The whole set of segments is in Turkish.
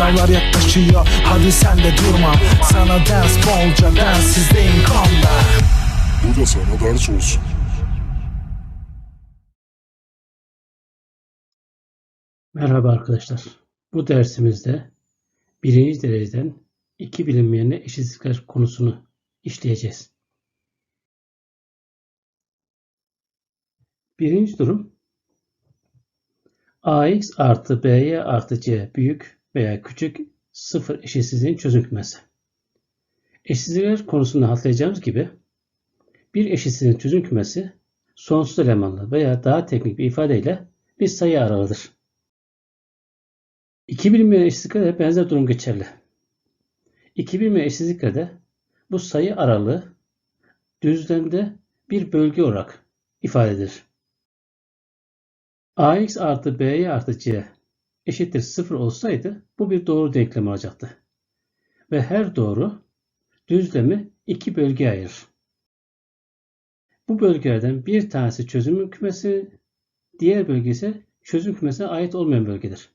Sınavlar yaklaşıyor hadi sen de durma Sana ders bolca densizdeyim comeback Bu da sana ders olsun. Merhaba arkadaşlar. Bu dersimizde birinci dereceden iki bilinmeyenle eşitsizlikler konusunu işleyeceğiz. Birinci durum ax artı by artı c büyük veya küçük sıfır eşitsizliğin çözüm kümesi. Eşitsizlikler konusunda hatırlayacağımız gibi bir eşitsizliğin çözüm kümesi sonsuz elemanlı veya daha teknik bir ifadeyle bir sayı aralığıdır. İki bilinmeyen eşitsizliklerde benzer durum geçerli. İki bilinmeyen eşitsizliklerde bu sayı aralığı düzlemde bir bölge olarak ifade edilir. ax artı by artı c eşittir 0 olsaydı bu bir doğru denklem olacaktı. Ve her doğru düzlemi iki bölgeye ayırır. Bu bölgelerden bir tanesi çözüm kümesi, diğer bölge ise çözüm kümesine ait olmayan bölgedir.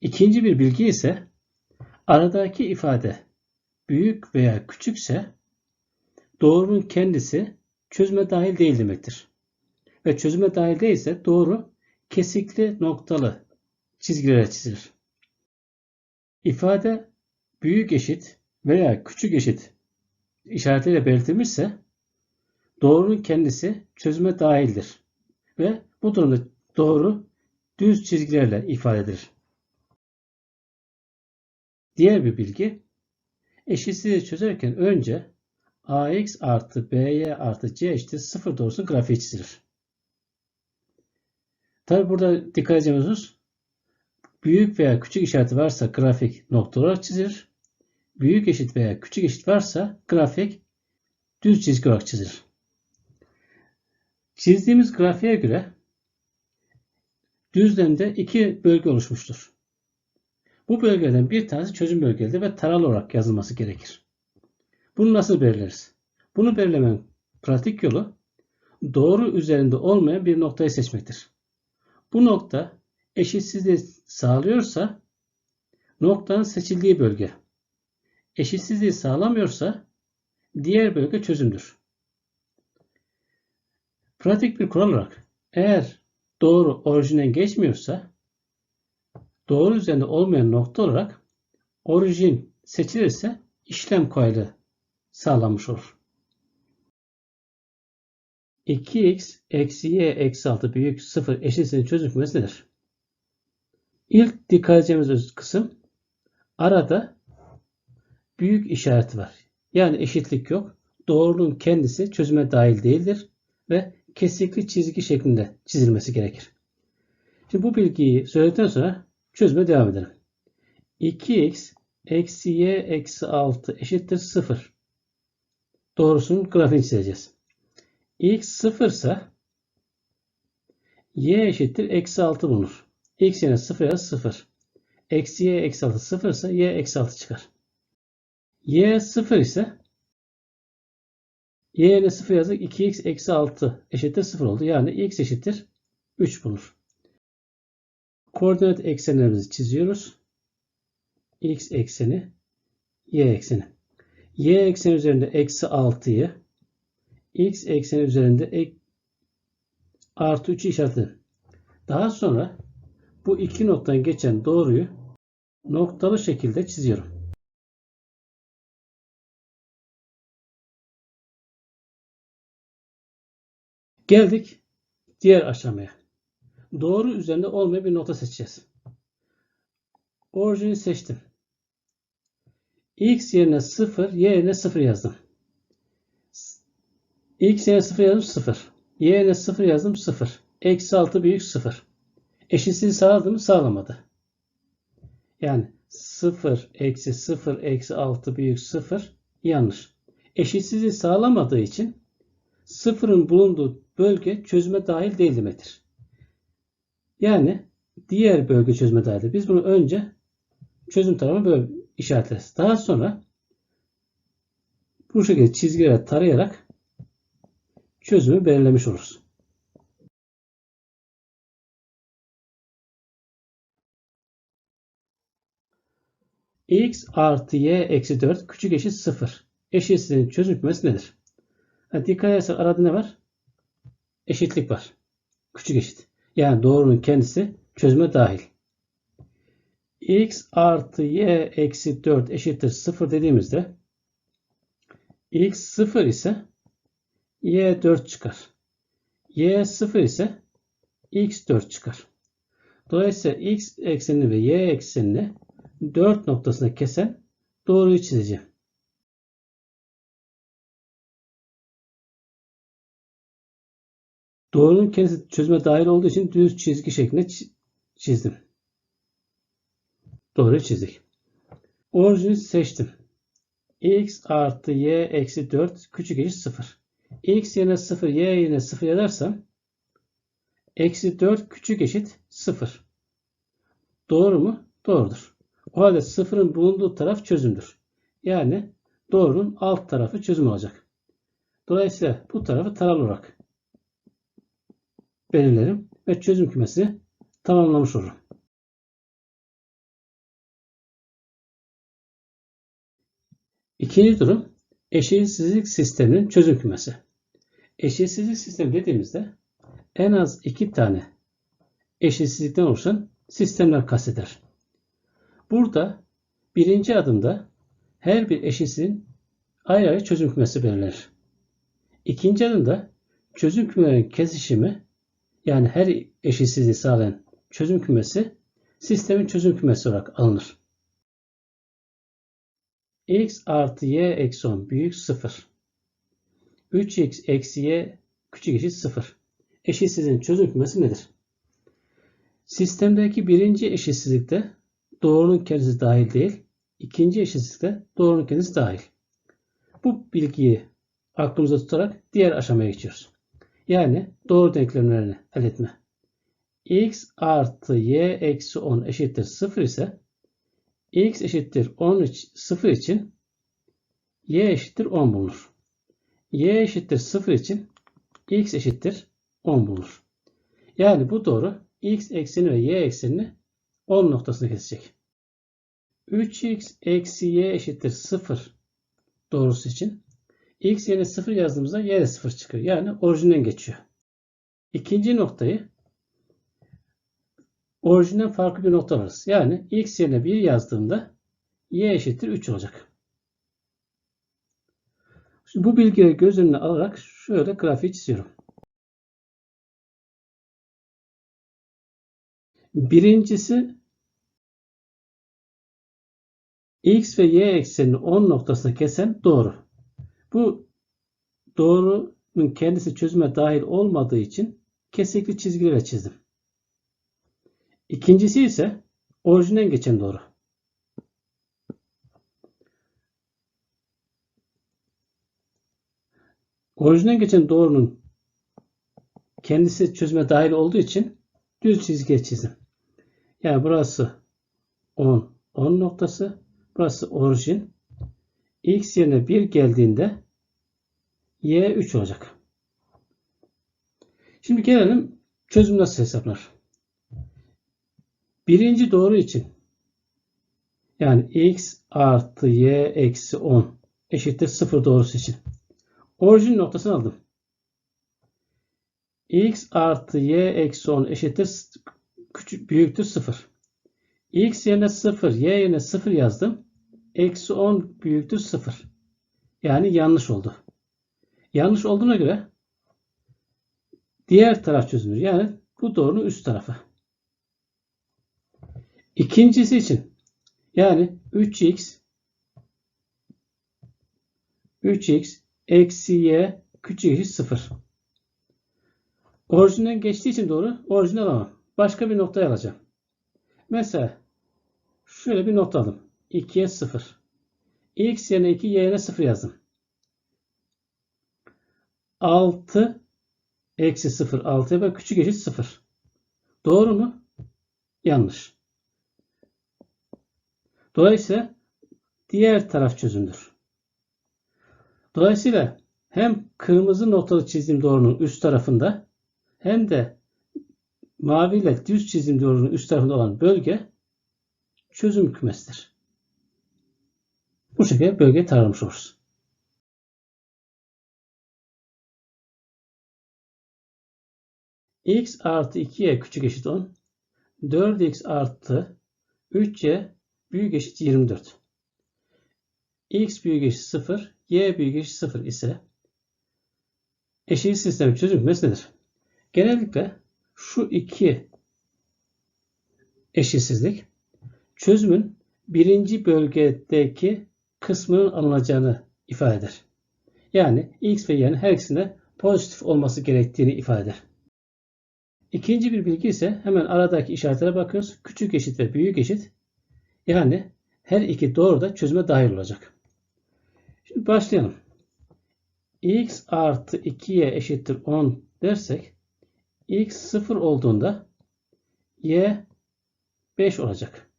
İkinci bir bilgi ise aradaki ifade büyük veya küçükse doğrunun kendisi çözüme dahil değil demektir. Ve çözüme dahil değilse doğru kesikli noktalı çizgilere çizilir. İfade büyük eşit veya küçük eşit işaretiyle belirtilmişse doğrunun kendisi çözüme dahildir. Ve bu durumda doğru düz çizgilerle ifade edilir. Diğer bir bilgi eşitsizliği çözerken önce ax artı by artı c eşittir 0 doğrusunun grafiği çizilir. Tabi burada dikkat edeceğimiz husus büyük veya küçük işareti varsa grafik nokta olarak çizilir. Büyük eşit veya küçük eşit varsa grafik düz çizgi olarak çizilir. Çizdiğimiz grafiğe göre düzlemde iki bölge oluşmuştur. Bu bölgeden bir tanesi çözüm bölgelidir ve taralı olarak yazılması gerekir. Bunu nasıl belirleriz? Bunu belirlemenin pratik yolu doğru üzerinde olmayan bir noktayı seçmektir. Bu nokta eşitsizliği sağlıyorsa noktanın seçildiği bölge. Eşitsizliği sağlamıyorsa diğer bölge çözümdür. Pratik bir kural olarak eğer doğru orijinden geçmiyorsa doğru üzerinde olmayan nokta olarak orijin seçilirse işlem kolaylığı sağlanmış olur. 2x eksi y eksi 6 büyük 0 eşitsizliğin çözüm nedir? İlk dikkat edeceğimiz kısım arada büyük işareti var. Yani eşitlik yok. Doğruluğun kendisi çözüme dahil değildir ve kesikli çizgi şeklinde çizilmesi gerekir. Şimdi bu bilgiyi söyledikten sonra çözüme devam edelim. 2x eksi y eksi 6 eşittir 0. Doğrusunun grafiğini çizeceğiz. x 0 ise y eşittir eksi 6 bulunur. X yerine 0 yaz 0. Eksi y eksi 6 0 ise y eksi 6 çıkar. y 0 ise y yerine 0 yazdık 2x eksi 6 eşittir 0 oldu. Yani x eşittir 3 bulunur. Koordinat eksenlerimizi çiziyoruz. X ekseni, Y ekseni. Y ekseni üzerinde eksi 6'yı, X ekseni üzerinde ek, artı 3'ü işaretledim. Daha sonra bu iki noktadan geçen doğruyu noktalı şekilde çiziyorum. Geldik diğer aşamaya doğru üzerinde olmayan bir nokta seçeceğiz. Orijini seçtim. X yerine 0, Y yerine 0 yazdım. X yerine 0 yazdım 0. Y yerine 0 yazdım 0. Eksi 6 büyük 0. Eşitsizliği sağladı mı? Sağlamadı. Yani 0 eksi 0 eksi 6 büyük 0 yanlış. Eşitsizliği sağlamadığı için sıfırın bulunduğu bölge çözüme dahil değil demektir. Yani diğer bölge çözüme dahildir. Biz bunu önce çözüm tarafına böyle işaretleriz. Daha sonra bu şekilde çizgileri tarayarak çözümü belirlemiş oluruz. X artı y eksi 4 küçük eşit 0. Eşitsizliğin çözüm kümesi nedir? Ha, dikkat edersen arada ne var? Eşitlik var. Küçük eşit. Yani doğrunun kendisi çözüme dahil. x artı y eksi 4 eşittir 0 dediğimizde x 0 ise y 4 çıkar. y 0 ise x 4 çıkar. Dolayısıyla x eksenini ve y eksenini 4 noktasına kesen doğruyu çizeceğim. Doğrunun kendisi çözüme dahil olduğu için düz çizgi şeklinde çi- çizdim. Doğruyu çizdik. Orijini seçtim. x artı y eksi 4 küçük eşit 0. x yerine 0, y yerine 0 yazarsam eksi 4 küçük eşit 0. Doğru mu? Doğrudur. O halde sıfırın bulunduğu taraf çözümdür. Yani doğrunun alt tarafı çözüm olacak. Dolayısıyla bu tarafı taralı olarak belirlerim ve çözüm kümesini tamamlamış olurum. İkinci durum eşitsizlik sisteminin çözüm kümesi. Eşitsizlik sistemi dediğimizde en az iki tane eşitsizlikten oluşan sistemler kasteder. Burada birinci adımda her bir eşitsizliğin ayrı ayrı çözüm kümesi belirlenir. İkinci adımda çözüm kümelerinin kesişimi yani her eşitsizliği sağlayan çözüm kümesi sistemin çözüm kümesi olarak alınır. x artı y eksi 10 büyük 0. 3x eksi y küçük eşit 0. Eşitsizliğin çözüm kümesi nedir? Sistemdeki birinci eşitsizlikte doğrunun kendisi dahil değil, ikinci eşitsizlikte doğrunun kendisi dahil. Bu bilgiyi aklımıza tutarak diğer aşamaya geçiyoruz. Yani doğru denklemlerini elde etme. x artı y eksi 10 eşittir 0 ise x eşittir 10 iç- 0 için y eşittir 10 bulunur. y eşittir 0 için x eşittir 10 bulunur. Yani bu doğru x ekseni ve y eksenini 10 noktasına kesecek. 3x eksi y eşittir 0 doğrusu için x yerine 0 yazdığımızda y de 0 çıkıyor. Yani orijinden geçiyor. İkinci noktayı orijinden farklı bir nokta alırız. Yani x yerine 1 yazdığımda y eşittir 3 olacak. Şimdi bu bilgileri göz önüne alarak şöyle grafiği çiziyorum. Birincisi x ve y eksenini 10 noktasına kesen doğru. Bu doğrunun kendisi çözüme dahil olmadığı için kesikli çizgilerle çizdim. İkincisi ise orijinden geçen doğru. Orijinden geçen doğrunun kendisi çözüme dahil olduğu için düz çizgiye çizdim. Yani burası 10, 10 noktası. Burası orijin. X yerine 1 geldiğinde Y 3 olacak. Şimdi gelelim çözüm nasıl hesaplar. Birinci doğru için yani x artı y eksi 10 eşittir 0 doğrusu için. Orijin noktasını aldım. x artı y eksi 10 eşittir küçük, büyüktür 0. x yerine 0, y yerine 0 yazdım. Eksi 10 büyüktür 0. Yani yanlış oldu. Yanlış olduğuna göre diğer taraf çözülür. Yani bu doğrunun üst tarafı. İkincisi için yani 3x 3x eksi y küçük eşit 0. Orijinden geçtiği için doğru orijinal alamam. Başka bir noktaya alacağım. Mesela şöyle bir nokta aldım. 2'ye 0. x yerine 2 y yerine 0 yazdım. 6 eksi 0 6'ya bak küçük eşit 0. Doğru mu? Yanlış. Dolayısıyla diğer taraf çözümdür. Dolayısıyla hem kırmızı noktalı çizdiğim doğrunun üst tarafında hem de maviyle düz çizdiğim doğrunun üst tarafında olan bölge çözüm kümesidir. Bu şekilde bölgeyi taramış oluruz. x artı 2y küçük eşit 10. 4x artı 3y büyük eşit 24. x büyük eşit 0, y büyük eşit 0 ise eşit sistemi çözülmesi nedir? Genellikle şu iki eşitsizlik çözümün birinci bölgedeki kısmının alınacağını ifade eder. Yani x ve y'nin her ikisinde pozitif olması gerektiğini ifade eder. İkinci bir bilgi ise hemen aradaki işaretlere bakıyoruz. Küçük eşit ve büyük eşit. Yani her iki doğru da çözüme dahil olacak. Şimdi başlayalım. x artı 2y eşittir 10 dersek x 0 olduğunda y 5 olacak.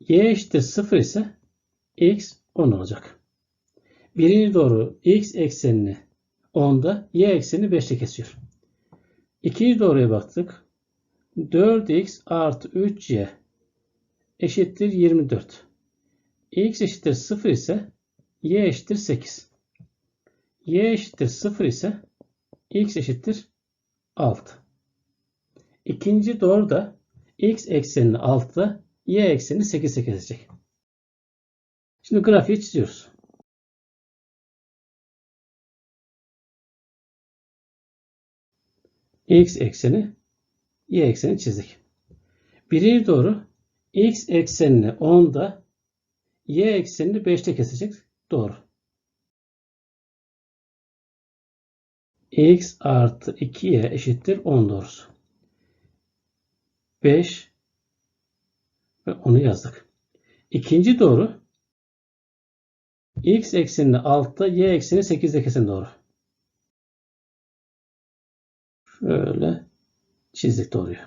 Y eşittir 0 ise x 10 olacak. Birinci doğru x eksenini 10'da y eksenini 5'te kesiyor. İkinci doğruya baktık. 4x artı 3y eşittir 24. x eşittir 0 ise y eşittir 8. y eşittir 0 ise x eşittir 6. İkinci doğru da x eksenini 6'da y eksenini 8'e kesecek. Şimdi grafiği çiziyoruz. x ekseni y ekseni çizdik. Birinci doğru x eksenini 10'da y eksenini 5'te kesecek. Doğru. x artı 2y eşittir 10 doğrusu. 5 ve onu yazdık. İkinci doğru x eksenini 6'da y ekseni 8'de kesin doğru. Şöyle çizdik doğruyu.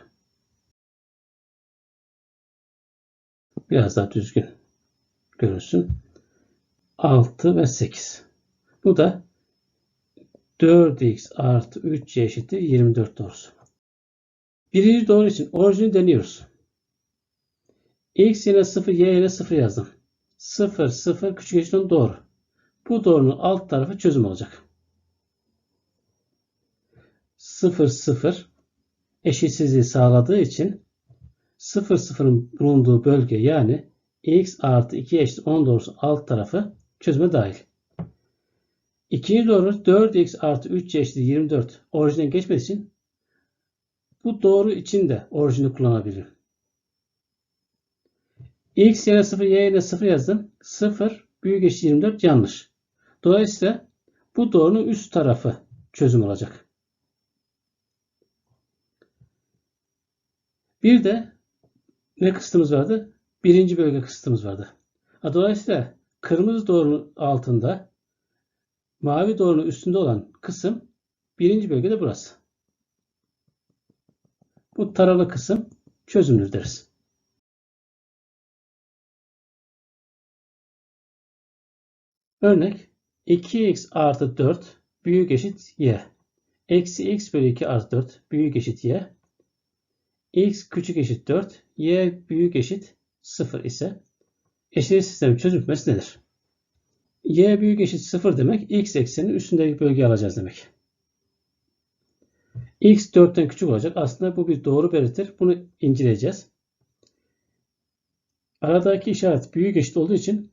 Biraz daha düzgün görünsün. 6 ve 8. Bu da 4x artı 3y eşittir 24 doğrusu. Birinci doğru için orijini deniyoruz. X yerine 0, y yerine 0 yazdım. 0, 0 küçük eşit doğru. Bu doğrunun alt tarafı çözüm olacak. 0, 0 eşitsizliği sağladığı için 0, 0'ın bulunduğu bölge yani x artı 2 eşit 10 doğrusu alt tarafı çözüme dahil. İkinci doğru 4x artı 3 eşit 24 orijinden geçmediği için bu doğru için de orijini kullanabilirim. X yerine 0, y yerine 0 yazdım. 0 büyük eşit 24 yanlış. Dolayısıyla bu doğrunun üst tarafı çözüm olacak. Bir de ne kısıtımız vardı? Birinci bölge kısıtımız vardı. Dolayısıyla kırmızı doğrunun altında mavi doğrunun üstünde olan kısım birinci bölgede burası. Bu taralı kısım çözümlür deriz. Örnek 2x artı 4 büyük eşit y. Eksi x bölü 2 artı 4 büyük eşit y x küçük eşit 4, y büyük eşit 0 ise eşit sistemi çözülmesi nedir? y büyük eşit 0 demek x ekseninin üstündeki bölgeyi alacağız demek. x 4'ten küçük olacak. Aslında bu bir doğru belirtir. Bunu inceleyeceğiz. Aradaki işaret büyük eşit olduğu için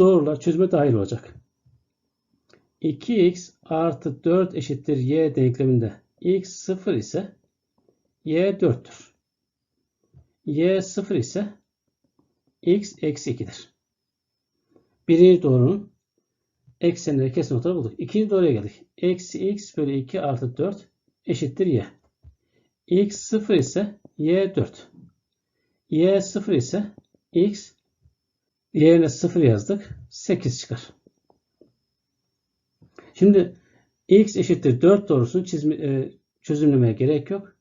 doğrular çözüme dahil olacak. 2x artı 4 eşittir y denkleminde x 0 ise y 4'tür y 0 ise x eksi 2'dir. Birinci doğrunun eksenleri kesin noktaları bulduk. İkinci doğruya geldik. Eksi x bölü 2 artı 4 eşittir y. x 0 ise y 4. y 0 ise x yerine 0 yazdık. 8 çıkar. Şimdi x eşittir 4 doğrusunu çizme, e, çözümlemeye gerek yok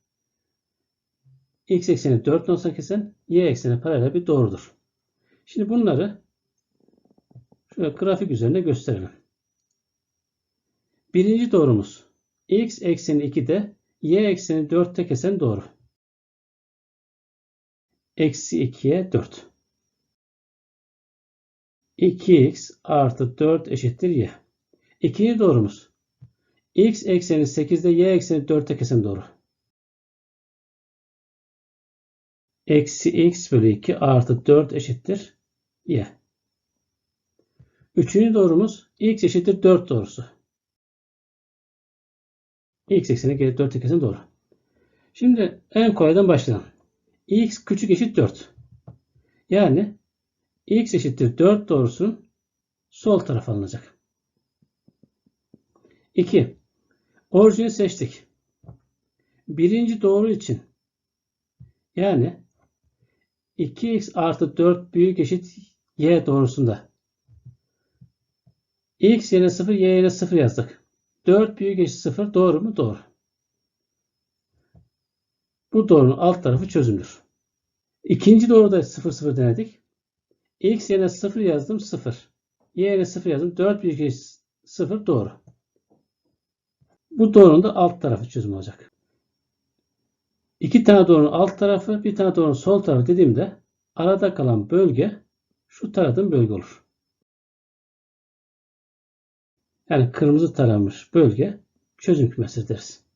x ekseni 4.8'in y ekseni paralel bir doğrudur. Şimdi bunları şöyle grafik üzerinde gösterelim. Birinci doğrumuz x ekseni 2'de y ekseni 4'te kesen doğru. Eksi 2'ye 4. 2x artı 4 eşittir y. İkinci doğrumuz. x ekseni 8'de y ekseni 4'te kesen doğru. Eksi x bölü 2 artı 4 eşittir y. Üçüncü doğrumuz x eşittir 4 doğrusu. x ekseni 4 kesen doğru. Şimdi en kolaydan başlayalım. x küçük eşit 4. Yani x eşittir 4 doğrusunun sol tarafı alınacak. 2. Orijini seçtik. Birinci doğru için yani 2x artı 4 büyük eşit y doğrusunda x yerine 0 y yerine 0 yazdık. 4 büyük eşit 0 doğru mu? Doğru. Bu doğrunun alt tarafı çözümdür. İkinci doğruda 0 0 denedik. X yerine 0 yazdım 0. y yerine 0 yazdım. 4 büyük eşit 0 doğru. Bu doğrunun da alt tarafı çözüm olacak. İki tane doğrunun alt tarafı, bir tane doğrunun sol tarafı dediğimde arada kalan bölge şu taradığım bölge olur. Yani kırmızı taramış bölge çözüm kümesi deriz.